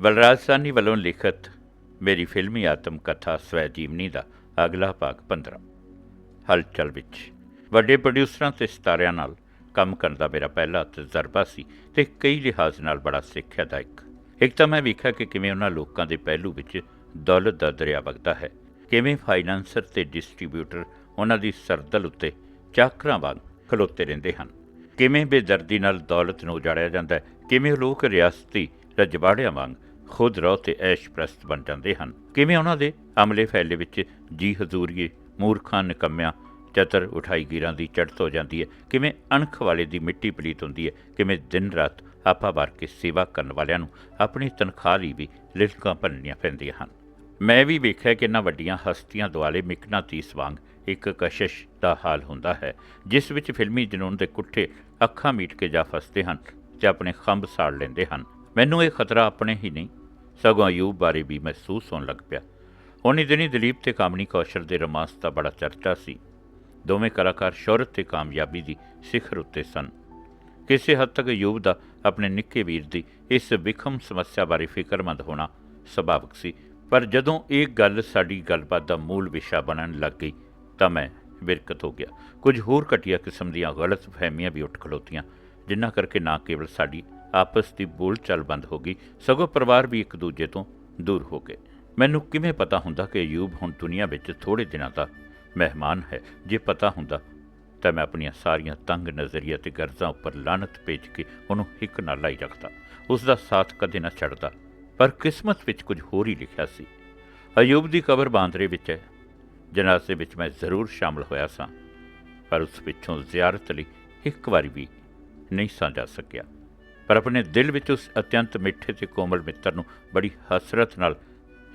ਬਲਰਾਜ ਸਾਨੀ ਵੱਲੋਂ ਲਿਖਤ ਮੇਰੀ ਫਿਲਮੀ ਆਤਮ ਕਥਾ ਸਵੈ ਜੀਵਨੀ ਦਾ ਅਗਲਾ ਭਾਗ 15 ਹਲਚਲ ਵਿੱਚ ਵੱਡੇ ਪ੍ਰੋਡਿਊਸਰਾਂ ਤੇ ਸਿਤਾਰਿਆਂ ਨਾਲ ਕੰਮ ਕਰਨ ਦਾ ਮੇਰਾ ਪਹਿਲਾ ਤਜਰਬਾ ਸੀ ਤੇ ਕਈ ਲਿਹਾਜ਼ ਨਾਲ ਬੜਾ ਸਿੱਖਿਆਦਾਇਕ। ਇੱਕ ਤਾਂ ਮੈਂ ਵੇਖਿਆ ਕਿ ਕਿਵੇਂ ਉਹਨਾਂ ਲੋਕਾਂ ਦੇ ਪਹਿਲੂ ਵਿੱਚ ਦੌਲਤ ਦਾ ਦਰਿਆ ਵਗਦਾ ਹੈ, ਕਿਵੇਂ ਫਾਈਨਾਂਸਰ ਤੇ ਡਿਸਟ੍ਰੀਬਿਊਟਰ ਉਹਨਾਂ ਦੀ ਸਰਦਲ ਉੱਤੇ ਚਾਕਰਾਂ ਵਾਂਗ ਖਲੋਤੇ ਰਹਿੰਦੇ ਹਨ, ਕਿਵੇਂ ਬੇਦਰਦੀ ਨਾਲ ਦੌਲਤ ਨੂੰ ਉਜਾੜਿਆ ਜਾਂਦਾ ਹੈ, ਕਿਵੇਂ ਲੋਕ ਰਿਆਸਤੀ ਰਜਵਾੜਿਆਂ ਵਾਂਗ ਖੁਦ ਰੋ ਤੇ ਐਸ਼ ਪ੍ਰਸਤ ਬਣ ਜਾਂਦੇ ਹਨ। ਕਿਵੇਂ ਉਹਨਾਂ ਦੇ ਅਮਲੇ ਫੈਲੇ ਵਿੱਚ ਜੀ ਹਜ਼ੂਰੀਏ ਮੂਰਖਾਂ ਨਿਕੰਮਿਆਂ ਚਤਰ ਉਠਾਈ ਗਿਰਾਂ ਦੀ ਚੜ੍ਹਤ ਹੋ ਜਾਂਦੀ ਹੈ? ਕਿਵੇਂ ਅਣਖ ਵਾਲੇ ਦੀ ਮਿੱਟੀ ਪਲੀਤ ਹੁੰਦੀ ਹੈ? ਕਿਵੇਂ ਦਿਨ ਰਾਤ ਆਪਾ ਵਾਰ ਕੇ ਸੇਵਾ ਕਰਨ ਵਾਲਿਆਂ ਨੂੰ ਆਪਣੀ ਤਨਖਾਹ ਲਈ ਵੀ ਲਿਲਕਾਂ ਭੰਨਣੀਆਂ ਪੈਂਦੀਆਂ ਹਨ? ਮੈਂ ਵੀ ਵੇਖਿਆ ਕਿ ਇਹਨਾਂ ਵੱਡੀਆਂ ਹਸਤੀਆਂ ਦੁਆਲੇ ਮਿਕਨਾ ਤੀਸ ਵਾਂਗ ਇੱਕ ਕਸ਼ਿਸ਼ ਦਾ ਹਾਲ ਹੁੰਦਾ ਹੈ, ਜਿਸ ਵਿੱਚ ਫਿਲਮੀ ਜਨੂਨ ਦੇ ਕੁੱਠੇ ਅੱਖਾਂ ਮੀਟ ਕੇ ਜਾ ਫਸਦੇ ਹਨ ਤੇ ਆਪਣੇ ਖੰਭ ਸਾੜ ਲੈਂਦੇ ਹਨ। ਮੈਨੂੰ ਇਹ ਖਤਰਾ ਆਪਣੇ ਹੀ ਨਹੀਂ ਸਗੋਂ ਅਯੂਬ ਬਾਰੇ ਵੀ ਮਹਿਸੂਸ ਹੋਣ ਲੱਗ ਪਿਆ। ਉਹਨੀ ਦਿਨੀ ਦਲੀਪ ਤੇ ਕਾਮਨੀ ਕੌਸ਼ਲ ਦੇ ਰੋਮਾਂਸ ਦਾ ਬੜਾ ਚਰਚਾ ਸੀ। ਦੋਵੇਂ ਕਲਾਕਾਰ ਸ਼ੋਹਰਤ ਤੇ ਕਾਮਯਾਬੀ ਦੀ ਸਿਖਰ ਉੱਤੇ ਸਨ। ਕਿਸੇ ਹੱਦ ਤੱਕ ਅਯੂਬ ਦਾ ਆਪਣੇ ਨਿੱਕੇ ਵੀਰ ਦੀ ਇਸ ਵਿਖਮ ਸਮੱਸਿਆ ਬਾਰੇ ਫਿਕਰਮੰਦ ਹੋਣਾ ਸੁਭਾਵਿਕ ਸੀ, ਪਰ ਜਦੋਂ ਇਹ ਗੱਲ ਸਾਡੀ ਗੱਲਬਾਤ ਦਾ ਮੂਲ ਵਿਸ਼ਾ ਬਣਨ ਲੱਗ ਗਈ, ਤਾਂ ਮੈਂ ਵਿਰਕਤ ਹੋ ਗਿਆ। ਕੁਝ ਹੋਰ ਘਟੀਆ ਕਿਸਮ ਦੀਆਂ ਗਲਤ ਫਹਿਮੀਆਂ ਵੀ ਉੱਠ ਖਲੋਤੀਆਂ, ਜਿਨ੍ਹਾਂ ਕਰਕੇ ਨਾ ਕੇਵਲ ਸਾਡੀ ਆਪਸ ਦੀ ਬੋਲਚਾਲ ਬੰਦ ਹੋ ਗਈ। ਸਗੋਂ ਪਰਿਵਾਰ ਵੀ ਇੱਕ ਦੂਜੇ ਤੋਂ ਦੂਰ ਹੋ ਗਏ। ਮੈਨੂੰ ਕਿਵੇਂ ਪਤਾ ਹੁੰਦਾ ਕਿ ਅਯੂਬ ਹੁਣ ਦੁਨੀਆ ਵਿੱਚ ਥੋੜੇ ਦਿਨਾਂ ਦਾ ਮਹਿਮਾਨ ਹੈ? ਜੇ ਪਤਾ ਹੁੰਦਾ, ਤਾਂ ਮੈਂ ਆਪਣੀਆਂ ਸਾਰੀਆਂ ਤੰਗ ਨਜ਼ਰੀਆ ਤੇ ਗਰਜ਼ਾਂ ਉੱਪਰ ਲਾਨਤ ਭੇਜ ਕੇ ਉਹਨੂੰ ਹਿੱਕ ਨਾਲ ਲਾਈ ਰੱਖਦਾ। ਉਸ ਦਾ ਸਾਥ ਕਦੇ ਨਾ ਛੱਡਦਾ। ਪਰ ਕਿਸਮਤ ਵਿੱਚ ਕੁਝ ਹੋਰ ਹੀ ਲਿਖਿਆ ਸੀ। ਅਯੂਬ ਦੀ ਕਬਰ ਬਾਂਦਰੇ ਵਿੱਚ ਹੈ। ਜਨਾਜ਼ੇ ਵਿੱਚ ਮੈਂ ਜ਼ਰੂਰ ਸ਼ਾਮਲ ਹੋਇਆ ਸਾਂ। ਪਰ ਉਸ ਪਿੱਛੋਂ ਜ਼ਿਆਰਤ ਲਈ ਇੱਕ ਵਾਰੀ ਵੀ ਨਹੀਂ ਸਾਂ ਜਾ ਸਕਿਆ। ਪਰ ਆਪਣੇ ਦਿਲ ਵਿੱਚ ਉਸ ਅਤਿਅੰਤ ਮਿੱਠੇ ਤੇ ਕੋਮਲ ਮਿੱਤਰ ਨੂੰ ਬੜੀ ਹਸਰਤ ਨਾਲ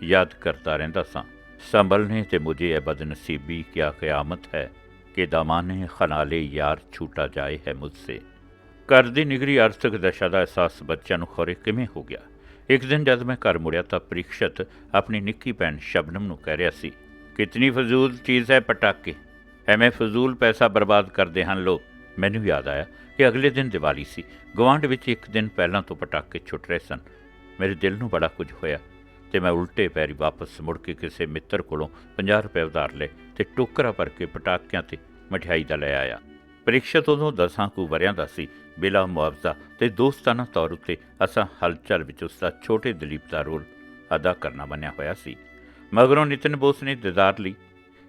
ਯਾਦ ਕਰਦਾ ਰਹਿੰਦਾ ਸਾਂ। ਸੰਭਲਨੇ ਤੇ ਮੁਝੇ ਇਹ ਬਦਨਸੀਬੀ ਕਿਆ ਕਿਆਮਤ ਹੈ ਕਿ ਦਮਾਨੇ ਖਨਾਲੇ ਯਾਰ ਛੂਟਾ ਜਾਏ ਹੈ ਮੁਝਸੇ। ਘਰ ਦੀ ਨਿਗਰੀ ਆਰਥਿਕ ਦਸ਼ਾ ਦਾ ਅਹਿਸਾਸ ਬੱਚਿਆਂ ਨੂੰ ਖੋਰੇ ਕਿਵੇਂ ਹੋ ਗਿਆ? ਇੱਕ ਦਿਨ ਜਦ ਮੈਂ ਘਰ ਮੁੜਿਆ ਤਾਂ ਪ੍ਰੀਖਸ਼ਤ ਆਪਣੀ ਨਿੱਕੀ ਭੈਣ ਸ਼ਬਨਮ ਨੂੰ ਕਹਿ ਰਿਹਾ ਸੀ, ਕਿਤਨੀ ਫਜ਼ੂਲ ਚੀਜ਼ ਹੈ ਪਟਾਕੇ? ਐਵੇਂ ਫਜ਼ੂਲ ਪੈਸਾ ਬਰਬਾਦ ਕਰਦੇ ਹਨ ਲੋਕ। ਮੈਨੂੰ ਯਾਦ ਆਇਆ ਕਿ ਅਗਲੇ ਦਿਨ ਦੀਵਾਲੀ ਸੀ। ਗਵਾਂਢ ਵਿੱਚ ਇੱਕ ਦਿਨ ਪਹਿਲਾਂ ਤੋਂ ਪਟਾਕੇ ਛੁੱਟ ਰਹੇ ਸਨ। ਮੇਰੇ ਦਿਲ ਨੂੰ ਬੜਾ ਕੁਝ ਹੋਇਆ ਤੇ ਮੈਂ ਉਲਟੇ ਪੈਰੀ ਵਾਪਸ ਮੁੜ ਕੇ ਕਿਸੇ ਮਿੱਤਰ ਕੋਲੋਂ 50 ਰੁਪਏ ਉਧਾਰ ਲਏ ਤੇ ਟੋਕਰਾ ਭਰ ਕੇ ਪਟਾਕਿਆਂ ਤੇ ਮਠਿਆਈ ਦਾ ਲੈ ਆਇਆ। ਪ੍ਰੀਖਸ਼ਤ ਉਦੋਂ ਦਸਾਂ ਕੁ ਵਰਿਆਂ ਦਾ ਸੀ, ਬਿਲਾ ਮੁਆਵਜ਼ਾ ਤੇ ਦੋਸਤਾਨਾ ਤੌਰ ਉੱਤੇ ਅਸਾਂ ਹਲਚਲ ਵਿੱਚ ਉਸ ਦਾ ਛੋਟੇ ਦਲੀਪ ਦਾ ਰੋਲ ਅਦਾ ਕਰਨਾ ਬਣਿਆ ਹੋਇਆ ਸੀ। ਮਗਰੋਂ ਨਿਤਨ ਬੋਸ ਨੇ ਦਿਦਾਰ ਲਈ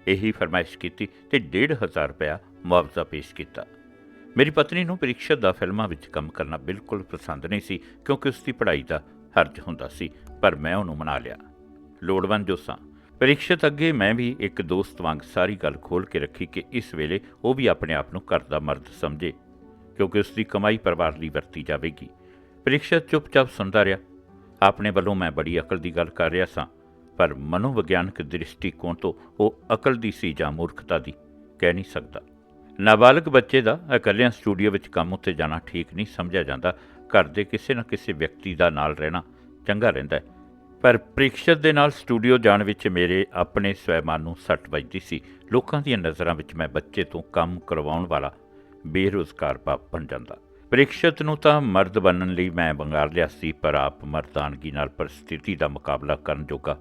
ਇਹੀ ਫਰਮਾਇਸ਼ ਕੀਤੀ ਤੇ 1500 ਰੁਪਇਆ ਮੁਆਵਜ਼ਾ ਪੇਸ਼ ਕੀਤਾ। ਮੇਰੀ ਪਤਨੀ ਨੂੰ ਪ੍ਰੀਖਸ਼ਤ ਦਾ ਫਿਲਮਾਂ ਵਿੱਚ ਕੰਮ ਕਰਨਾ ਬਿਲਕੁਲ ਪਸੰਦ ਨਹੀਂ ਸੀ, ਕਿਉਂਕਿ ਉਸ ਦੀ ਪੜ੍ਹਾਈ ਦਾ ਹਰਜ ਹੁੰਦਾ ਸੀ, ਪਰ ਮੈਂ ਉਹਨੂੰ ਮਨਾ ਲਿਆ। ਲੋੜਵੰਦ ਜੋ ਸਾਂ ਪ੍ਰੀਖਸ਼ਤ ਅੱਗੇ ਮੈਂ ਵੀ ਇੱਕ ਦੋਸਤ ਵਾਂਗ ਸਾਰੀ ਗੱਲ ਖੋਲ ਕੇ ਰੱਖੀ ਕਿ ਇਸ ਵੇਲੇ ਉਹ ਵੀ ਆਪਣੇ ਆਪ ਨੂੰ ਘਰ ਦਾ ਮਰਦ ਸਮਝੇ, ਕਿਉਂਕਿ ਉਸ ਦੀ ਕਮਾਈ ਪਰਿਵਾਰ ਲਈ ਵਰਤੀ ਜਾਵੇਗੀ। ਪ੍ਰੀਖਸ਼ਤ ਚੁੱਪਚਾਪ ਸੁਣਦਾ ਰਿਹਾ। ਆਪਣੇ ਵੱਲੋਂ ਮੈਂ ਬੜੀ ਅਕਲ ਦੀ ਗੱਲ ਕਰ ਰਿਹਾ ਸਾਂ, ਪਰ ਮਨੋਵਿਗਿਆਨਕ ਦ੍ਰਿਸ਼ਟੀਕੋਣ ਤੋਂ ਉਹ ਅਕਲ ਦੀ ਸੀ ਜਾਂ ਮੂਰਖਤਾ ਦੀ, ਕਹਿ ਨਹੀਂ ਸਕਦਾ। ਨਾਬਾਲਗ ਬੱਚੇ ਦਾ ਇਕੱਲਿਆਂ ਸਟੂਡੀਓ ਵਿੱਚ ਕੰਮ ਉੱਤੇ ਜਾਣਾ ਠੀਕ ਨਹੀਂ, ਸਮਝਿਆ ਜਾਂਦਾ। ਘਰ ਦੇ ਕਿਸੇ ਨਾ ਕਿਸੇ ਵਿਅਕਤੀ ਦਾ ਨਾਲ ਰਹਿਣਾ ਚੰਗਾ ਰਹਿੰਦਾ ਹੈ। ਪਰ ਪ੍ਰੀਖਸ਼ਤ ਦੇ ਨਾਲ ਸਟੂਡੀਓ ਜਾਣ ਵਿੱਚ ਮੇਰੇ ਆਪਣੇ ਸਵੈਮਾਨ ਨੂੰ ਸੱਟ ਵੱਜਦੀ ਸੀ। ਲੋਕਾਂ ਦੀਆਂ ਨਜ਼ਰਾਂ ਵਿੱਚ ਮੈਂ ਬੱਚੇ ਤੋਂ ਕੰਮ ਕਰਵਾਉਣ ਵਾਲਾ ਬੇਰੁਜ਼ਗਾਰ ਬਾਪ ਬਣ ਜਾਂਦਾ। ਪ੍ਰੀਖਸ਼ਤ ਨੂੰ ਤਾਂ ਮਰਦ ਬਣਨ ਲਈ ਮੈਂ ਬੰਗਾਰ ਲਿਆ ਸੀ, ਪਰ ਆਪ ਮਰਦਾਨਗੀ ਨਾਲ ਪਰਿਸਥਿਤੀ ਦਾ ਮੁਕਾਬਲਾ ਕਰਨ ਜੋਗਾ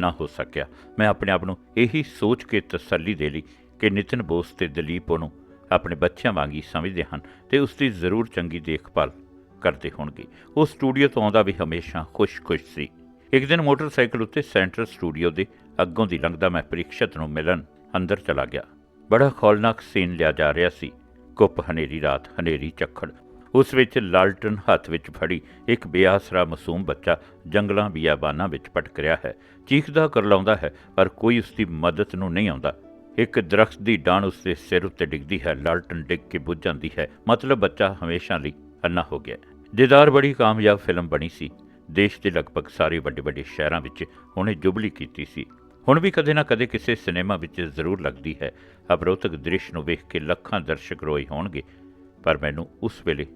ਨਾ ਹੋ ਸਕਿਆ। ਮੈਂ ਆਪਣੇ ਆਪ ਨੂੰ ਇਹੀ ਸੋਚ ਕੇ ਤਸੱਲੀ ਦੇ ਲਈ ਕਿ ਨਿਤਨ ਬੋਸ ਤੇ ਦਲੀਪ ਉਹਨੂੰ ਆਪਣੇ ਬੱਚਿਆਂ ਵਾਂਗੀ ਸਮਝਦੇ ਹਨ ਤੇ ਉਸ ਦੀ ਜ਼ਰੂਰ ਚੰਗੀ ਦੇਖਭਾਲ ਕਰਦੇ ਹੋਣਗੇ। ਉਹ ਸਟੂਡੀਓ ਤੋਂ ਆਉਂਦਾ ਵੀ ਹਮੇਸ਼ਾ ਖੁਸ਼-ਖੁਸ਼ ਸੀ। ਇੱਕ ਦਿਨ ਮੋਟਰਸਾਈਕਲ ਉੱਤੇ ਸੈਂਟਰਲ ਸਟੂਡੀਓ ਦੇ ਅੱਗੋਂ ਦੀ ਲੰਘਦਾ ਮੈਂ ਪ੍ਰੀਖਸ਼ਤ ਨੂੰ ਮਿਲਣ ਅੰਦਰ ਚਲਾ ਗਿਆ। ਬੜਾ ਖੌਲਨਾਕ ਸੀਨ ਲਿਆ ਜਾ ਰਿਹਾ ਸੀ। ਗੁੱਪ ਹਨੇਰੀ ਰਾਤ, ਹਨੇਰੀ ਚੱਖੜ ਉਸ ਵਿੱਚ ਲਾਲਟਨ ਹੱਥ ਵਿੱਚ ਫੜੀ ਇੱਕ ਬੇਆਸਰਾ ਮਾਸੂਮ ਬੱਚਾ ਜੰਗਲਾਂ ਬੀਆਬਾਨਾਂ ਵਿੱਚ ਭਟਕ ਰਿਹਾ ਹੈ। ਚੀਖਦਾ ਕਰਲਾਉਂਦਾ ਹੈ, ਪਰ ਕੋਈ ਉਸ ਦੀ ਮਦਦ ਨੂੰ ਨਹੀਂ ਆਉਂਦਾ। ਇੱਕ ਦਰਖਤ ਦੀ ਡਾਣ ਉਸ ਦੇ ਸਿਰ ਉੱਤੇ ਡਿੱਗਦੀ ਹੈ ਲਾਲਟਨ ਡਿੱਗ ਕੇ ਬੁੱਝ ਜਾਂਦੀ ਹੈ। ਮਤਲਬ ਬੱਚਾ ਹਮੇਸ਼ਾ ਲਈ ਅੰਨਾ ਹੋ ਗਿਆ ਦੀਦਾਰ ਬੜੀ ਕਾਮਯਾਬ ਫਿਲਮ ਬਣੀ ਸੀ। ਦੇਸ਼ ਦੇ ਲਗਭਗ ਸਾਰੇ ਵੱਡੇ ਵੱਡੇ ਸ਼ਹਿਰਾਂ ਵਿੱਚ ਉਹਨੇ ਜੁਬਲੀ ਕੀਤੀ ਸੀ। ਹੁਣ ਵੀ ਕਦੇ ਨਾ ਕਦੇ ਕਿਸੇ ਸਿਨੇਮਾ ਵਿੱਚ ਜ਼ਰੂਰ ਲੱਗਦੀ ਹੈ। ਅਬਰੋਤਕ ਦ੍ਰਿਸ਼ ਨੂੰ ਵੇਖ ਕੇ ਲੱਖਾਂ ਦਰਸ਼ਕ ਰੋਏ ਹੋਣਗੇ। ਪਰ ਮੈਨੂੰ ਉਸ ਵੇਲੇ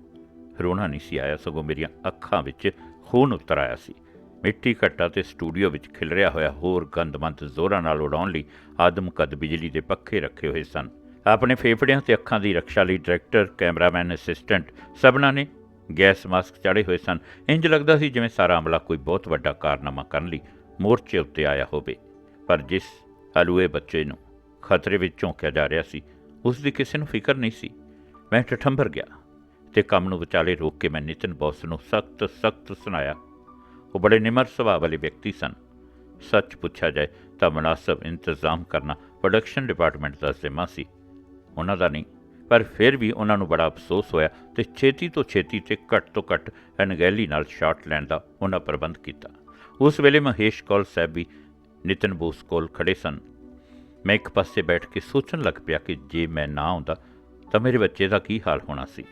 ਰੋਣਾ ਨਹੀਂ ਸੀ ਆਇਆ, ਸਗੋਂ ਮੇਰੀਆਂ ਅੱਖਾਂ ਵਿੱਚ ਖੂਨ ਉਤਰ ਆਇਆ ਸੀ। ਮਿੱਟੀ ਘੱਟਾ ਤੇ ਸਟੂਡੀਓ ਵਿੱਚ ਖਿਲਰਿਆ ਹੋਇਆ ਹੋਰ ਗੰਦਮੰਦ ਜ਼ੋਰਾਂ ਨਾਲ ਉਡਾਉਣ ਲਈ ਆਦਮਕਦ ਬਿਜਲੀ ਦੇ ਪੱਖੇ ਰੱਖੇ ਹੋਏ ਸਨ। ਆਪਣੇ ਫੇਫੜਿਆਂ ਤੇ ਅੱਖਾਂ ਦੀ ਰੱਖਿਆ ਲਈ ਡਾਇਰੈਕਟਰ ਕੈਮਰਾਮੈਨ, ਅਸਿਸਟੈਂਟ ਸਭਨਾਂ ਨੇ ਗੈਸ ਮਾਸਕ ਚਾੜੇ ਹੋਏ ਸਨ। ਇੰਜ ਲੱਗਦਾ ਸੀ ਜਿਵੇਂ ਸਾਰਾ ਅਮਲਾ ਕੋਈ ਬਹੁਤ ਵੱਡਾ ਕਾਰਨਾਮਾ ਕਰਨ ਲਈ ਮੋਰਚੇ ਉੱਤੇ ਆਇਆ ਹੋਵੇ। ਪਰ ਜਿਸ ਹਲੂਏ ਬੱਚੇ ਨੂੰ ਖਤਰੇ ਵਿੱਚ ਝੋਂਕਿਆ ਜਾ ਰਿਹਾ ਸੀ ਉਸ ਦੀ ਕਿਸੇ ਨੂੰ ਫਿਕਰ ਨਹੀਂ ਸੀ। ਮੈਂ ਠਠੰਬਰ ਗਿਆ ਤੇ ਕੰਮ ਨੂੰ ਵਿਚਾਲੇ ਰੋਕ ਕੇ ਮੈਂ ਨਿਤਨ ਬੌਸ ਨੂੰ ਸਖਤ ਸਖਤ ਸੁਣਾਇਆ। ਉਹ ਬੜੇ ਨਿਮਰ ਸੁਭਾਅ ਵਾਲੇ ਵਿਅਕਤੀ ਸਨ। ਸੱਚ ਪੁੱਛਿਆ ਜਾਏ ਤਾਂ ਮناسب ਇੰਤਜ਼ਾਮ ਕਰਨਾ ਪ੍ਰੋਡਕਸ਼ਨ ਡਿਪਾਰਟਮੈਂਟ ਦਾ ਜ਼ਿੰਮਾ ਸੀ। ਉਹਨਾਂ ਦਾ ਨਹੀਂ, ਪਰ ਫਿਰ ਵੀ ਉਹਨਾਂ ਨੂੰ ਬੜਾ ਅਫਸੋਸ ਹੋਇਆ ਤੇ ਛੇਤੀ ਤੋਂ ਛੇਤੀ ਤੇ ਘੱਟ ਤੋਂ ਘੱਟ ਅਣਗਹਿਲੀ ਨਾਲ ਸ਼ਾਟ ਲੈਣ ਦਾ ਉਹਨਾਂ ਪ੍ਰਬੰਧ ਕੀਤਾ। ਉਸ ਵੇਲੇ ਮਹੇਸ਼ ਕੌਲ ਸਾਹਿਬ ਵੀ ਨਿਤਨ ਬੋਸ ਕੋਲ ਖੜੇ ਸਨ। ਮੈਂ ਇੱਕ ਪਾਸੇ ਬੈਠ ਕੇ ਸੋਚਣ ਲੱਗ ਪਿਆ ਕਿ ਜੇ ਮੈਂ ਨਾ ਆਉਂਦਾ ਤਾਂ ਮੇਰੇ ਬੱਚੇ ਦਾ ਕੀ ਹਾਲ ਹੋਣਾ ਸੀ।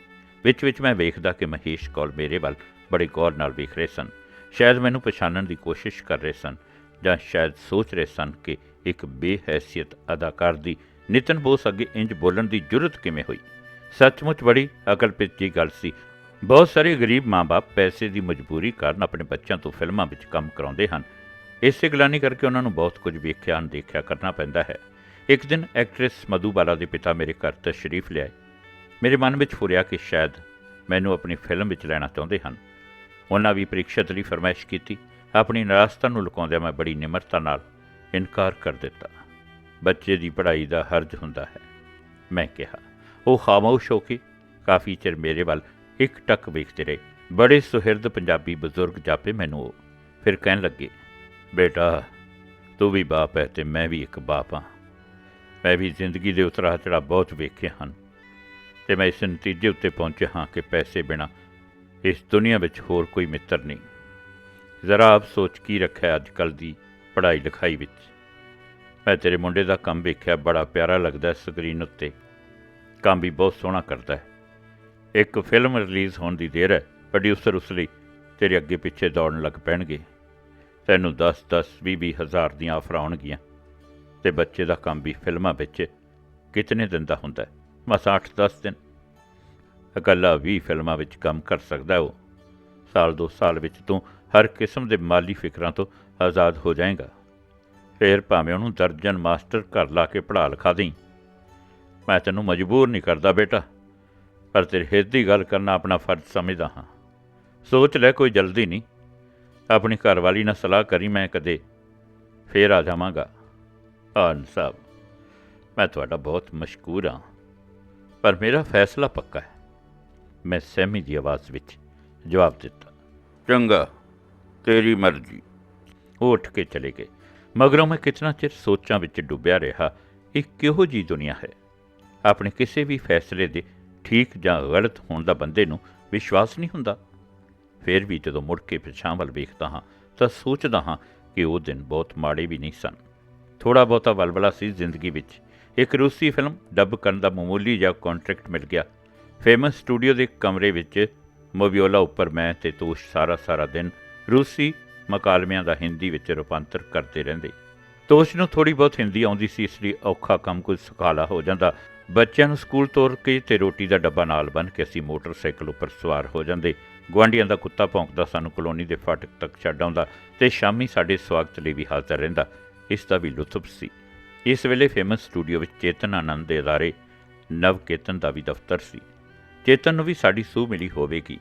ਵਿੱਚ ਵਿੱਚ ਮੈਂ ਵੇਖਦਾ ਕਿ ਮਹੇਸ਼ ਕੌਲ ਮੇਰੇ ਵੱਲ ਬੜੇ ਗੌਰ ਨਾਲ ਵੇਖ ਰਹੇ ਸਨ। ਸ਼ਾਇਦ ਮੈਨੂੰ ਪਛਾਣਨ ਦੀ ਕੋਸ਼ਿਸ਼ ਕਰ ਰਹੇ ਸਨ ਜਾਂ ਸ਼ਾਇਦ ਸੋਚ ਰਹੇ ਸਨ ਕਿ ਇੱਕ ਬੇਹੈਸੀਅਤ ਅਦਾਕਾਰ ਦੀ ਨਿਤਨ ਬੋਸ ਅੱਗੇ ਇੰਜ ਬੋਲਣ ਦੀ ਜੁਰਤ ਕਿਵੇਂ ਹੋਈ। ਸੱਚਮੁੱਚ ਬੜੀ ਅਕਲਪਿਤ ਗੱਲ ਸੀ। ਬਹੁਤ ਸਾਰੇ ਗਰੀਬ ਮਾਪੇ ਪੈਸੇ ਦੀ ਮਜਬੂਰੀ ਕਾਰਨ ਆਪਣੇ ਬੱਚਿਆਂ ਤੋਂ ਫਿਲਮਾਂ ਵਿੱਚ ਕੰਮ ਕਰਾਉਂਦੇ ਹਨ। ਇਸੇ ਗਲਾਨੀ ਕਰਕੇ ਉਹਨਾਂ ਨੂੰ ਬਹੁਤ ਕੁਝ ਵੇਖਿਆ ਅਣਦੇਖਿਆ ਕਰਨਾ ਪੈਂਦਾ ਹੈ। ਇੱਕ ਦਿਨ ਐਕਟ੍ਰੈਸ ਮਧੂਬਾਲਾ ਦੇ ਪਿਤਾ ਮੇਰੇ ਘਰ ਤਸ਼ਰੀਫ ਲਿਆਏ। ਮੇਰੇ ਮਨ ਵਿੱਚ ਫੁਰਿਆ ਕਿ ਸ਼ਾਇਦ ਮੈਨੂੰ ਆਪਣੀ ਫਿਲਮ ਵਿੱਚ ਲੈਣਾ ਚਾਹੁੰਦੇ ਹਨ। ਉਹਨਾਂ ਵੀ ਪ੍ਰੀਖਿਅਤ ਲਈ ਫਰਮਾਇਸ਼ ਕੀਤੀ। ਆਪਣੀ ਨਿਰਾਸਤਾ ਨੂੰ ਲੁਕਾਉਂਦਿਆਂ ਮੈਂ ਬੜੀ ਨਿਮਰਤਾ ਨਾਲ ਇਨਕਾਰ ਕਰ ਦਿੱਤਾ। ਬੱਚੇ ਦੀ ਪੜ੍ਹਾਈ ਦਾ ਹਰਜ ਹੁੰਦਾ ਹੈ, ਮੈਂ ਕਿਹਾ। ਉਹ ਖਾਮੋਸ਼ ਹੋ ਕੇ ਕਾਫੀ ਚਿਰ ਮੇਰੇ ਵੱਲ ਇੱਕ ਟੱਕ ਵੇਖਦੇ ਰਹੇ। ਬੜੇ ਸੁਹਿਰਦ ਪੰਜਾਬੀ ਬਜ਼ੁਰਗ ਜਾਪੇ ਮੈਨੂੰ ਉਹ। ਫਿਰ ਕਹਿਣ ਲੱਗੇ, ਬੇਟਾ, ਤੂੰ ਵੀ ਬਾਪ ਹੈ ਤੇ ਮੈਂ ਵੀ ਇੱਕ ਬਾਪ ਹਾਂ। ਮੈਂ ਵੀ ਜ਼ਿੰਦਗੀ ਦੇ ਉਤਰਾਅ ਚੜਾ ਬਹੁਤ ਵੇਖੇ ਹਨ ਤੇ ਮੈਂ ਇਸ ਨਤੀਜੇ ਉੱਤੇ ਪਹੁੰਚਿਆ ਹਾਂ ਕਿ ਪੈਸੇ ਬਿਨਾ ਇਸ ਦੁਨੀਆ ਵਿੱਚ ਹੋਰ ਕੋਈ ਮਿੱਤਰ ਨਹੀਂ। ਜ਼ਰਾ ਆਪ ਸੋਚ ਕੀ ਰੱਖਿਆ ਅੱਜ ਕੱਲ ਦੀ ਪੜ੍ਹਾਈ ਲਿਖਾਈ ਵਿੱਚ? ਮੈਂ ਤੇਰੇ ਮੁੰਡੇ ਦਾ ਕੰਮ ਵੇਖਿਆ, ਬੜਾ ਪਿਆਰਾ ਲੱਗਦਾ ਸਕਰੀਨ ਉੱਤੇ। ਕੰਮ ਵੀ ਬਹੁਤ ਸੋਹਣਾ ਕਰਦਾ ਹੈ। ਇੱਕ ਫਿਲਮ ਰਿਲੀਜ਼ ਹੋਣ ਦੀ ਦੇਰ ਹੈ ਪ੍ਰੋਡਿਊਸਰ ਉਸ ਲਈ ਤੇਰੇ ਅੱਗੇ ਪਿੱਛੇ ਦੌੜਨ ਲੱਗ ਪੈਣਗੇ। ਤੈਨੂੰ 10 10 20 20 ਹਜ਼ਾਰ ਦੀਆਂ ਆਫਰਾਂ ਆਉਣਗੀਆਂ। ਤੇ ਬੱਚੇ ਦਾ ਕੰਮ ਵੀ ਫਿਲਮਾਂ ਵਿੱਚ ਕਿਤਨੇ ਦਿਨ ਦਾ ਹੁੰਦਾ ਹੈ? ਬਸ 8-10 ਦਿਨ। ਇਕੱਲਾ 20 ਫਿਲਮਾਂ ਵਿੱਚ ਕੰਮ ਕਰ ਸਕਦਾ ਹੈ ਉਹ। ਸਾਲ ਦੋ ਸਾਲ ਵਿੱਚ ਤੂੰ ਹਰ ਕਿਸਮ ਦੇ ਮਾਲੀ ਫਿਕਰਾਂ ਤੋਂ ਆਜ਼ਾਦ ਹੋ ਜਾਏਗਾ। ਫੇਰ ਭਾਵੇਂ ਉਹਨੂੰ ਦਰਜਨ ਮਾਸਟਰ ਘਰ ਲਾ ਕੇ ਪੜ੍ਹਾ ਲਿਖਾ ਦੇਈਂ। ਮੈਂ ਤੈਨੂੰ ਮਜਬੂਰ ਨਹੀਂ ਕਰਦਾ ਬੇਟਾ, ਪਰ ਤੇਰੇ ਹਿੱਤ ਦੀ ਗੱਲ ਕਰਨਾ ਆਪਣਾ ਫਰਜ਼ ਸਮਝਦਾ ਹਾਂ। ਸੋਚ ਲੈ, ਕੋਈ ਜਲਦੀ ਨਹੀਂ। ਆਪਣੀ ਘਰਵਾਲੀ ਨਾਲ ਸਲਾਹ ਕਰੀ ਮੈਂ ਕਦੇ, ਫੇਰ ਆ ਜਾਵਾਂਗਾ। ਆਨ ਸਾਹਿਬ ਮੈਂ ਤੁਹਾਡਾ ਬਹੁਤ ਮਸ਼ਕੂਰ ਹਾਂ, ਪਰ ਮੇਰਾ ਫੈਸਲਾ ਪੱਕਾ ਹੈ। ਮੈਂ ਸਹਿਮੀ ਦੀ ਆਵਾਜ਼ ਵਿੱਚ ਜਵਾਬ ਦਿੱਤਾ। ਚੰਗਾ ਤੇਰੀ ਮਰਜ਼ੀ। ਉਹ ਉੱਠ ਕੇ ਚਲੇ ਗਏ। ਮਗਰੋਂ ਮੈਂ ਕਿਤਨਾ ਚਿਰ ਸੋਚਾਂ ਵਿੱਚ ਡੁੱਬਿਆ ਰਿਹਾ ਇਹ ਕਿਹੋ ਜੀ ਦੁਨੀਆ ਹੈ? ਆਪਣੇ ਕਿਸੇ ਵੀ ਫੈਸਲੇ ਦੇ ਠੀਕ ਜਾਂ ਗਲਤ ਹੋਣ ਦਾ ਬੰਦੇ ਨੂੰ ਵਿਸ਼ਵਾਸ ਨਹੀਂ ਹੁੰਦਾ। ਫਿਰ ਵੀ ਜਦੋਂ ਮੁੜ ਕੇ ਪਿਛਾਂ ਵੱਲ ਵੇਖਦਾ ਹਾਂ ਤਾਂ ਸੋਚਦਾ ਹਾਂ ਕਿ ਉਹ ਦਿਨ ਬਹੁਤ ਮਾੜੇ ਵੀ ਨਹੀਂ ਸਨ। ਥੋੜਾ ਬਹੁਤਾ ਵਲਵਲਾ ਸੀ ਜ਼ਿੰਦਗੀ ਵਿੱਚ। ਇੱਕ ਰੂਸੀ ਫਿਲਮ ਡੱਬ ਕਰਨ ਦਾ ਮਾਮੂਲੀ ਜਿਹਾ ਕੰਟਰੈਕਟ ਮਿਲ ਗਿਆ। ਫੇਮਸ ਸਟੂਡੀਓ ਦੇ ਕਮਰੇ ਵਿੱਚ ਮੋਬਿਓਲਾ ਉੱਪਰ ਮੈਂ ਤੇ ਤੋਸ਼ ਸਾਰਾ ਸਾਰਾ ਦਿਨ ਰੂਸੀ ਮਕਾਲਮਿਆਂ ਦਾ ਹਿੰਦੀ ਵਿੱਚ ਰੂਪਾਂਤਰ ਕਰਦੇ ਰਹਿੰਦੇ। ਤੋਸ਼ ਨੂੰ ਥੋੜੀ ਬਹੁਤ ਹਿੰਦੀ ਆਉਂਦੀ ਸੀ, ਇਸ ਲਈ ਔਖਾ ਕੰਮ ਕੁਝ ਸੁਖਾਲਾ ਹੋ ਜਾਂਦਾ। ਬੱਚਿਆਂ ਨੂੰ ਸਕੂਲ ਤੋਰ ਕੇ ਤੇ ਰੋਟੀ ਦਾ ਡੱਬਾ ਨਾਲ ਬੰਨ ਕੇ ਅਸੀਂ ਮੋਟਰਸਾਈਕਲ ਉੱਪਰ ਸਵਾਰ ਹੋ ਜਾਂਦੇ। ਗੁਆਂਢੀਆਂ ਦਾ ਕੁੱਤਾ ਭੌਂਕਦਾ ਸਾਨੂੰ ਕਲੋਨੀ ਦੇ ਫਾਟਕ ਤੱਕ ਛੱਡ ਆਉਂਦਾ ਤੇ ਸ਼ਾਮੀ ਸਾਡੇ ਸਵਾਗਤ ਲਈ ਵੀ ਹਾਜ਼ਰ ਰਹਿੰਦਾ। ਇਸ ਦਾ ਵੀ ਲੁਤਫ ਸੀ। ਇਸ ਵੇਲੇ ਫੇਮਸ ਸਟੂਡੀਓ ਵਿੱਚ ਚੇਤਨ ਆਨੰਦ ਦੇ ਅਦਾਰੇ ਨਵ ਕੇਤਨ ਦਾ ਵੀ ਦਫ਼ਤਰ ਸੀ। ਚੇਤਨ ਨੂੰ ਵੀ ਸਾਡੀ ਸੂਹ ਮਿਲੀ ਹੋਵੇਗੀ।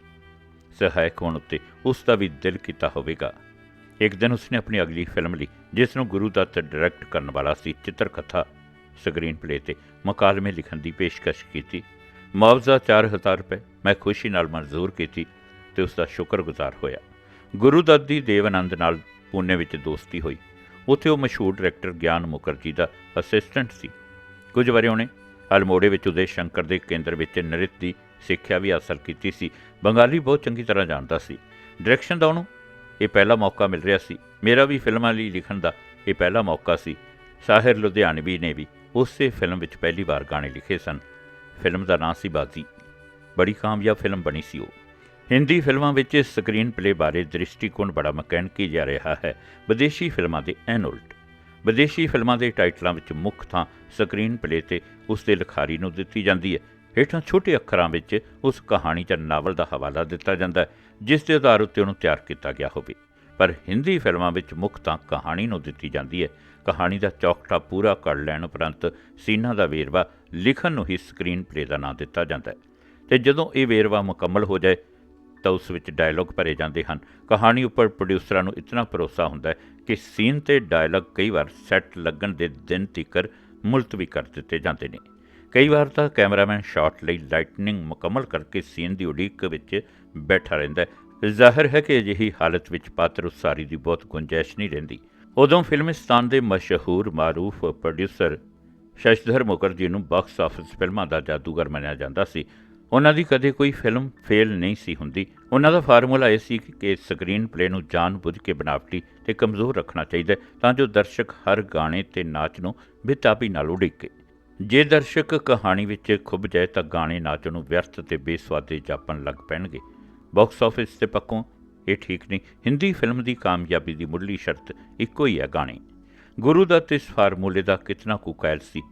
ਸਹਾਇਕ ਹੋਣ ਉੱਤੇ ਉਸ ਦਾ ਵੀ ਦਿਲ ਕੀਤਾ ਹੋਵੇਗਾ। ਇੱਕ ਦਿਨ ਉਸਨੇ ਆਪਣੀ ਅਗਲੀ ਫਿਲਮ ਲਈ, ਜਿਸ ਨੂੰ ਗੁਰੂ ਦੱਤ ਡਾਇਰੈਕਟ ਕਰਨ ਵਾਲਾ ਸੀ, ਚਿੱਤਰਕਥਾ ਸਕਰੀਨ ਪਲੇ ਤੇ ਮੁਕਾਲਮੇ ਲਿਖਣ ਦੀ ਪੇਸ਼ਕਸ਼ ਕੀਤੀ। ਮੁਆਵਜ਼ਾ 4000 ਰੁਪਏ, ਮੈਂ ਖੁਸ਼ੀ ਨਾਲ ਮਨਜ਼ੂਰ ਕੀਤੀ ਤੇ ਉਸ ਦਾ ਸ਼ੁਕਰਗੁਜ਼ਾਰ ਹੋਇਆ। ਗੁਰੂ ਦੱਤ ਦੀ ਦੇਵਨੰਦ ਨਾਲ ਪੂਨੇ ਵਿੱਚ ਦੋਸਤੀ ਹੋਈ। ਉੱਥੇ ਉਹ ਮਸ਼ਹੂਰ ਡਾਇਰੈਕਟਰ ਗਿਆਨ ਮੁਖਰਜੀ ਦਾ ਅਸਿਸਟੈਂਟ ਸੀ। ਕੁਝ ਵਾਰੀ ਉਹਨੇ ਅਲਮੋੜੇ ਵਿੱਚ ਉਦੇ ਸ਼ੰਕਰ ਦੇ ਕੇਂਦਰ ਵਿੱਚ ਨ੍ਰਿਤ ਦੀ ਸਿੱਖਿਆ ਵੀ ਹਾਸਲ ਕੀਤੀ ਸੀ। ਬੰਗਾਲੀ ਬਹੁਤ ਚੰਗੀ ਤਰ੍ਹਾਂ ਜਾਣਦਾ ਸੀ। ਡਾਇਰੈਕਸ਼ਨ ਦਾ ਉਹਨੂੰ ਇਹ ਪਹਿਲਾ ਮੌਕਾ ਮਿਲ ਰਿਹਾ ਸੀ। ਮੇਰਾ ਵੀ ਫਿਲਮਾਂ ਲਈ ਲਿਖਣ ਦਾ ਇਹ ਪਹਿਲਾ ਮੌਕਾ ਸੀ। ਸਾਹਿਰ ਲੁਧਿਆਣਵੀ ਨੇ ਵੀ ਉਸੇ ਫਿਲਮ ਵਿੱਚ ਪਹਿਲੀ ਵਾਰ ਗਾਣੇ ਲਿਖੇ ਸਨ। ਫਿਲਮ ਦਾ ਨਾਂ ਸੀ ਬਾਜ਼ੀ। ਬੜੀ ਕਾਮਯਾਬ ਫਿਲਮ ਬਣੀ ਸੀ ਉਹ। ਹਿੰਦੀ ਫਿਲਮਾਂ ਵਿੱਚ ਸਕਰੀਨ ਪਲੇ ਬਾਰੇ ਦ੍ਰਿਸ਼ਟੀਕੋਣ ਬੜਾ ਮਕੈਨਕੀ ਜਾ ਰਿਹਾ ਹੈ। ਵਿਦੇਸ਼ੀ ਫਿਲਮਾਂ ਦੇ ਐਨ ਉਲਟ। ਵਿਦੇਸ਼ੀ ਫਿਲਮਾਂ ਦੇ ਟਾਈਟਲਾਂ ਵਿੱਚ ਮੁੱਖ ਥਾਂ ਸਕਰੀਨ ਪਲੇ ਤੇ ਉਸ ਦੇ ਲਿਖਾਰੀ ਨੂੰ ਦਿੱਤੀ ਜਾਂਦੀ ਹੈ। ਹੇਠਾਂ ਛੋਟੇ ਅੱਖਰਾਂ ਵਿੱਚ ਉਸ ਕਹਾਣੀ ਜਾਂ ਨਾਵਲ ਦਾ ਹਵਾਲਾ ਦਿੱਤਾ ਜਾਂਦਾ ਹੈ, ਜਿਸ ਦੇ ਆਧਾਰ ਉੱਤੇ ਉਹਨੂੰ ਤਿਆਰ ਕੀਤਾ ਗਿਆ ਹੋਵੇ। ਪਰ ਹਿੰਦੀ ਫਿਲਮਾਂ ਵਿੱਚ ਮੁੱਖ ਤਾਂ ਕਹਾਣੀ ਨੂੰ ਦਿੱਤੀ ਜਾਂਦੀ ਹੈ। ਕਹਾਣੀ ਦਾ ਚੌਕਟਾ ਪੂਰਾ ਕਰ ਲੈਣ ਉਪਰੰਤ ਸੀਨਾ ਦਾ ਵੇਰਵਾ ਲਿਖਣ ਨੂੰ ਹੀ ਸਕਰੀਨ ਪਲੇ ਦਾ ਨਾਂ ਦਿੱਤਾ ਜਾਂਦਾ ਹੈ। ਤੇ ਜਦੋਂ ਇਹ ਵੇਰਵਾ ਮੁਕੰਮਲ ਹੋ ਜਾਏ, ਤਾਂ ਉਸ ਵਿੱਚ ਡਾਇਲੌਗ ਭਰੇ ਜਾਂਦੇ ਹਨ। ਕਹਾਣੀ ਉੱਪਰ ਪ੍ਰੋਡਿਊਸਰਾਂ ਨੂੰ ਇਤਨਾ ਭਰੋਸਾ ਹੁੰਦਾ ਹੈ ਕਿ ਸੀਨ ਤੇ ਡਾਇਲੌਗ ਕਈ ਵਾਰ ਸੈੱਟ ਲੱਗਣ ਦੇ ਦਿਨ ਤੀਕਰ ਮੁਲਤਵੀ ਕਰ ਦਿੱਤੇ ਜਾਂਦੇ ਨੇ। ਕਈ ਵਾਰ ਤਾਂ ਕੈਮਰਾਮੈਨ ਸ਼ਾਟ ਲਈ ਲਾਈਟਨਿੰਗ ਮੁਕੰਮਲ ਕਰਕੇ ਸੀਨ ਦੀ ਉਡੀਕ ਵਿੱਚ ਬੈਠਾ ਰਹਿੰਦਾ ਹੈ। ਜ਼ਾਹਿਰ ਹੈ ਕਿ ਅਜਿਹੀ ਹਾਲਤ ਵਿੱਚ ਪਾਤਰ ਉਸਾਰੀ ਦੀ ਬਹੁਤ ਗੁੰਜਾਇਸ਼ ਨਹੀਂ ਰਹਿੰਦੀ। ਉਦੋਂ ਫਿਲਮਿਸਤਾਨ ਦੇ ਮਸ਼ਹੂਰ ਮਾਰੂਫ ਪ੍ਰੋਡਿਊਸਰ ਸ਼ਸ਼ਧਰ ਮੁਖਰਜੀ ਨੂੰ ਬਾਕਸ ਆਫਿਸ ਫਿਲਮਾਂ ਦਾ ਜਾਦੂਗਰ ਮੰਨਿਆ ਜਾਂਦਾ ਸੀ। ਉਹਨਾਂ ਦੀ ਕਦੇ ਕੋਈ ਫਿਲਮ ਫੇਲ ਨਹੀਂ ਸੀ ਹੁੰਦੀ। ਉਹਨਾਂ ਦਾ ਫਾਰਮੂਲਾ ਇਹ ਸੀ ਕਿ ਸਕਰੀਨ ਪਲੇ ਨੂੰ ਜਾਣ-ਬੁੱਝ ਕੇ ਬਣਾਵਟੀ ਤੇ ਕਮਜ਼ੋਰ ਰੱਖਣਾ ਚਾਹੀਦਾ ਤਾਂ ਜੋ ਦਰਸ਼ਕ ਹਰ ਗਾਣੇ ਤੇ ਨਾਚ ਨੂੰ ਬੇਤਾਬੀ ਨਾਲ ਉਡੀਕੇ। ਜੇ ਦਰਸ਼ਕ ਕਹਾਣੀ ਵਿੱਚ ਖੁੱਭ ਜਾਏ ਤਾਂ ਗਾਣੇ ਨਾਚ ਨੂੰ ਵਿਅਰਥ ਤੇ ਬੇਸਵਾਦੇ ਜਾਪਣ ਲੱਗ ਪੈਣਗੇ। ਬਾਕਸ ਆਫਿਸ ਤੇ ਪੱਕੋਂ ਇਹ ਠੀਕ ਨਹੀਂ। ਹਿੰਦੀ ਫਿਲਮ ਦੀ ਕਾਮਯਾਬੀ ਦੀ ਮੁੱਢਲੀ ਸ਼ਰਤ ਇੱਕੋ ਹੀ ਹੈ ਗਾਣੇ। ਗੁਰੂ ਦਾ ਇਸ ਫਾਰਮੂਲੇ ਦਾ ਕਿਤਨਾ ਕੁ ਕਾਇਲ ਸੀ,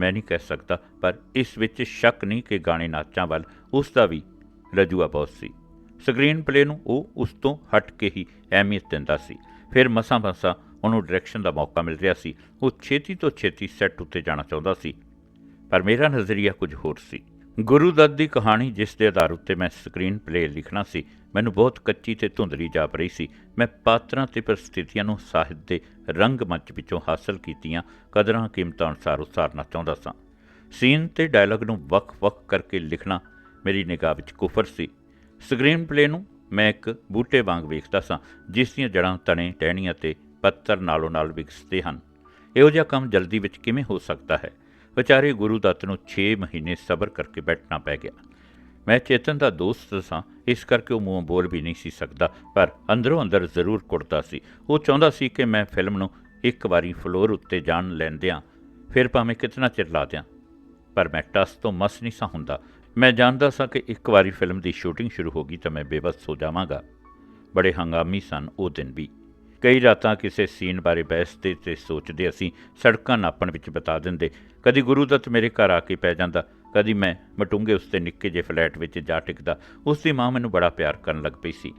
ਮੈਂ ਨਹੀਂ ਕਹਿ ਸਕਦਾ, ਪਰ ਇਸ ਵਿੱਚ ਸ਼ੱਕ ਨਹੀਂ ਕਿ ਗਾਣੇ ਨਾਚਾਂ ਵੱਲ ਉਸ ਦਾ ਵੀ ਰਜੂਆ ਬਹੁਤ ਸੀ। ਸਕਰੀਨ ਪਲੇ ਨੂੰ ਉਹ ਉਸ ਤੋਂ ਹਟ ਕੇ ਹੀ ਅਹਿਮੀਅਤ ਦਿੰਦਾ ਸੀ। ਫਿਰ ਮਸਾਂ ਮਸਾਂ ਉਹਨੂੰ ਡਾਇਰੈਕਸ਼ਨ ਦਾ ਮੌਕਾ ਮਿਲ ਰਿਹਾ ਸੀ। ਉਹ ਛੇਤੀ ਤੋਂ ਛੇਤੀ ਸੈੱਟ ਉੱਤੇ ਜਾਣਾ ਚਾਹੁੰਦਾ ਸੀ। ਪਰ ਮੇਰਾ ਨਜ਼ਰੀਆ ਕੁਝ ਹੋਰ ਸੀ। ਗੁਰੂ ਦੱਤ ਦੀ ਕਹਾਣੀ ਜਿਸ ਦੇ ਆਧਾਰ ਉੱਤੇ ਮੈਂ ਸਕਰੀਨ ਪਲੇ ਲਿਖਣਾ ਸੀ, ਮੈਨੂੰ ਬਹੁਤ ਕੱਚੀ ਤੇ ਧੁੰਦਲੀ ਜਾਪ ਰਹੀ ਸੀ। ਮੈਂ ਪਾਤਰਾਂ ਤੇ ਪਰਿਸਥਿਤੀਆਂ ਨੂੰ ਸਾਹਿਤ ਦੇ ਰੰਗ ਮੰਚ ਵਿੱਚੋਂ ਹਾਸਲ ਕੀਤੀਆਂ ਕਦਰਾਂ ਕੀਮਤਾਂ ਅਨੁਸਾਰ ਉਸਾਰਨਾ ਚਾਹੁੰਦਾ ਸਾਂ। ਸੀਨ ਤੇ ਡਾਇਲੌਗ ਨੂੰ ਵੱਖ-ਵੱਖ ਕਰਕੇ ਲਿਖਣਾ ਮੇਰੀ ਨਿਗਾਹ ਵਿੱਚ ਕੁਫਰ ਸੀ। ਸਕਰੀਨ ਪਲੇ ਨੂੰ ਮੈਂ ਇੱਕ ਬੂਟੇ ਵਾਂਗ ਵੇਖਦਾ ਸਾਂ, ਜਿਸ ਦੀਆਂ ਜੜਾਂ ਤਣੇ, ਟਹਿਣੀਆਂ ਤੇ ਪੱਤਰ ਨਾਲੋਂ ਨਾਲ ਵਿਕਸਦੇ ਹਨ। ਇਹੋ ਜਿਹਾ ਕੰਮ ਜਲਦੀ ਵਿੱਚ ਕਿਵੇਂ ਹੋ ਸਕਦਾ ਹੈ? ਵਿਚਾਰੇ ਗੁਰੂ ਦੱਤ ਨੂੰ 6 ਮਹੀਨੇ ਸਬਰ ਕਰਕੇ ਬੈਠਣਾ ਪੈ ਗਿਆ। ਮੈਂ ਚੇਤਨ ਦਾ ਦੋਸਤ ਸਾਂ, ਇਸ ਕਰਕੇ ਉਹ ਮੂੰਹ ਬੋਲ ਵੀ ਨਹੀਂ ਸੀ ਸਕਦਾ, ਪਰ ਅੰਦਰੋਂ ਅੰਦਰ ਜ਼ਰੂਰ ਕੁੜਦਾ ਸੀ। ਉਹ ਚਾਹੁੰਦਾ ਸੀ ਕਿ ਮੈਂ ਫਿਲਮ ਨੂੰ ਇੱਕ ਵਾਰੀ ਫਲੋਰ ਉੱਤੇ ਜਾਣ ਲੈਂਦਿਆਂ, ਫਿਰ ਭਾਵੇਂ ਕਿਤਨਾ ਚਿਰ ਲਾ ਦਿਆਂ। ਪਰ ਮੈਂ ਟਸ ਤੋਂ ਮਸ ਨਹੀਂ ਸਾਂ ਹੁੰਦਾ। ਮੈਂ ਜਾਣਦਾ ਸਾਂ ਕਿ ਇੱਕ ਵਾਰੀ ਫਿਲਮ ਦੀ ਸ਼ੂਟਿੰਗ ਸ਼ੁਰੂ ਹੋ ਗਈ ਤਾਂ ਮੈਂ ਬੇਬਸ ਹੋ ਜਾਵਾਂਗਾ। ਬੜੇ ਹੰਗਾਮੀ ਸਨ ਉਹ ਦਿਨ ਵੀ। ਕਈ ਰਾਤਾਂ ਕਿਸੇ ਸੀਨ ਬਾਰੇ ਬਹਿਸਦੇ ਤੇ ਸੋਚਦੇ ਅਸੀਂ ਸੜਕਾਂ ਨਾਪਣ ਵਿੱਚ ਬਿਤਾ ਦਿੰਦੇ। ਕਦੀ ਗੁਰੂ ਦੱਤ ਮੇਰੇ ਘਰ ਆ ਕੇ ਪੈ ਜਾਂਦਾ, ਕਦੀ ਮੈਂ ਮਟੂੰਗੇ ਉਸ ਨਿੱਕੇ ਜਿਹੇ ਫਲੈਟ ਵਿੱਚ ਜਾ ਟਿਕਦਾ। ਉਸ ਦੀ ਮਾਂ ਮੈਨੂੰ ਬੜਾ ਪਿਆਰ ਕਰਨ ਲੱਗ ਪਈ ਸੀ।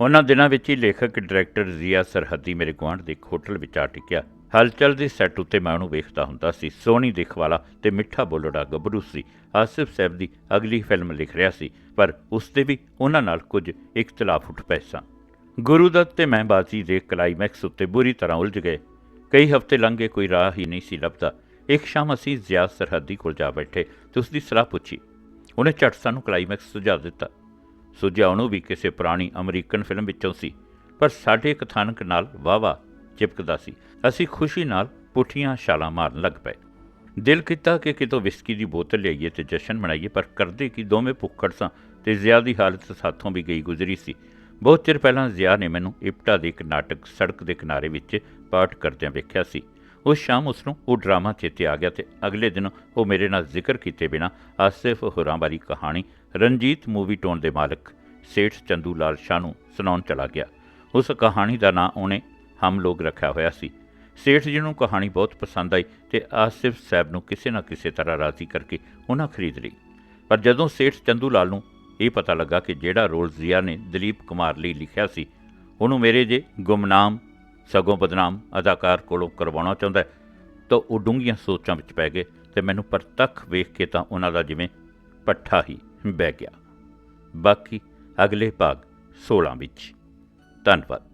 ਉਹਨਾਂ ਦਿਨਾਂ ਵਿੱਚ ਹੀ ਲੇਖਕ, ਡਾਇਰੈਕਟਰ ਜ਼ੀਆ ਸਰਹੱਦੀ ਮੇਰੇ ਗੁਆਂਢ ਦੇ ਇੱਕ ਹੋਟਲ ਵਿੱਚ ਆ ਟਿਕਿਆ। ਹਲਚਲ ਦੇ ਸੈੱਟ ਉੱਤੇ ਮੈਂ ਉਹਨੂੰ ਵੇਖਦਾ ਹੁੰਦਾ ਸੀ। ਸੋਹਣੀ ਦਿਖ ਵਾਲਾ ਤੇ ਮਿੱਠਾ ਬੋਲੜਾ ਗੱਭਰੂ ਸੀ। ਆਸਿਫ ਸਾਹਿਬ ਦੀ ਅਗਲੀ ਫਿਲਮ ਲਿਖ ਰਿਹਾ ਸੀ, ਪਰ ਉਸ ਦੇ ਵੀ ਉਹਨਾਂ ਨਾਲ ਕੁਝ ਇਖਤਲਾਫ ਉੱਠ ਪਏ ਸਨ ਗੁਰੂ ਦੱਤ ਤੇ ਮੈਂ ਬਾਜੀ ਦੇ ਕਲਾਈਮੈਕਸ ਉੱਤੇ ਬੁਰੀ ਤਰ੍ਹਾਂ ਉਲਝ ਗਏ। ਕਈ ਹਫ਼ਤੇ ਲੰਘੇ ਕੋਈ ਰਾਹ ਹੀ ਨਹੀਂ ਸੀ ਲੱਭਦਾ। ਇੱਕ ਸ਼ਾਮ ਅਸੀਂ ਜ਼ਿਆ ਸਰਹੱਦੀ ਕੋਲ ਜਾ ਬੈਠੇ, ਤੇ ਉਸ ਦੀ ਸਲਾਹ ਪੁੱਛੀ। ਉਹਨੇ ਝਟ ਸਾਨੂੰ ਕਲਾਈਮੈਕਸ ਸੁਝਾ ਦਿੱਤਾ। ਸੁਝਾਅ ਉਹਨੂੰ ਵੀ ਕਿਸੇ ਪੁਰਾਣੀ ਅਮਰੀਕਨ ਫਿਲਮ ਵਿੱਚੋਂ ਸੀ, ਪਰ ਸਾਡੇ ਕਥਾਨਕ ਨਾਲ ਵਾਵਾ ਚਿਪਕਦਾ ਸੀ। ਅਸੀਂ ਖੁਸ਼ੀ ਨਾਲ ਪੁੱਠੀਆਂ ਛਾਲਾਂ ਮਾਰਨ ਲੱਗ ਪਏ। ਦਿਲ ਕੀਤਾ ਕਿ ਕਿਤੋਂ ਵਿਸਕੀ ਦੀ ਬੋਤਲ ਲਿਆਈਏ ਤੇ ਜਸ਼ਨ ਮਨਾਈਏ, ਪਰ ਕਰਦੇ ਕਿ ਦੋਵੇਂ ਭੁੱਖੜ ਸਾਂ ਤੇ ਜ਼ਿਆਦੀ ਹਾਲਤ ਸਾਥੋਂ ਵੀ ਗਈ ਗੁਜ਼ਰੀ ਸੀ। ਬਹੁਤ ਚਿਰ ਪਹਿਲਾਂ ਜ਼ਿਆ ਨੇ ਮੈਨੂੰ ਇਪਟਾ ਦੇ ਇੱਕ ਨਾਟਕ ਸੜਕ ਦੇ ਕਿਨਾਰੇ ਵਿੱਚ ਪਾਠ ਕਰਦਿਆਂ ਵੇਖਿਆ ਸੀ। ਉਸ ਸ਼ਾਮ ਉਸ ਨੂੰ ਉਹ ਡਰਾਮਾ ਚੇਤੇ ਆ ਗਿਆ ਤੇ ਅਗਲੇ ਦਿਨ ਉਹ ਮੇਰੇ ਨਾਲ ਜ਼ਿਕਰ ਕੀਤੇ ਬਿਨਾ ਆਸਿਫ ਹੁਰਾਂ ਬਾਰੀ ਕਹਾਣੀ ਰਣਜੀਤ ਮੂਵੀ ਟੋਨ ਦੇ ਮਾਲਕ ਸੇਠ ਚੰਦੂ ਲਾਲ ਸ਼ਾਹ ਨੂੰ ਸੁਣਾਉਣ ਚਲਾ ਗਿਆ। ਉਸ ਕਹਾਣੀ ਦਾ ਨਾਂ ਉਹਨੇ ਹਮ ਲੋਗ ਰੱਖਿਆ ਹੋਇਆ ਸੀ। ਸੇਠ ਜੀ ਨੂੰ ਕਹਾਣੀ ਬਹੁਤ ਪਸੰਦ ਆਈ ਤੇ ਆਸਿਫ ਸਾਹਿਬ ਨੂੰ ਕਿਸੇ ਨਾ ਕਿਸੇ ਤਰ੍ਹਾਂ ਰਾਜ਼ੀ ਕਰਕੇ ਉਹਨਾਂ ਖਰੀਦ ਲਈ। ਪਰ ਜਦੋਂ ਸੇਠ ਚੰਦੂ ਲਾਲ ਨੂੰ ਇਹ ਪਤਾ ਲੱਗਾ ਕਿ ਜਿਹੜਾ ਰੋਲ ਜ਼ੀਆ ਨੇ ਦਲੀਪ ਕੁਮਾਰ ਲਈ ਲਿਖਿਆ ਸੀ, ਉਹਨੂੰ ਮੇਰੇ ਜੇ ਗੁਮਨਾਮ, ਸਗੋਂ ਬਦਨਾਮ ਅਦਾਕਾਰ ਕੋਲੋਂ ਕਰਵਾਉਣਾ ਚਾਹੁੰਦਾ ਤਾਂ ਉਹ ਡੂੰਘੀਆਂ ਸੋਚਾਂ ਵਿੱਚ ਪੈ ਗਏ ਤੇ ਮੈਨੂੰ ਪ੍ਰਤੱਖ ਵੇਖ ਕੇ ਤਾਂ ਉਹਨਾਂ ਦਾ ਜਿਵੇਂ ਪੱਠਾ ਹੀ ਬਹਿ ਗਿਆ। ਬਾਕੀ ਅਗਲੇ ਭਾਗ 16 ਵਿੱਚ। ਧੰਨਵਾਦ।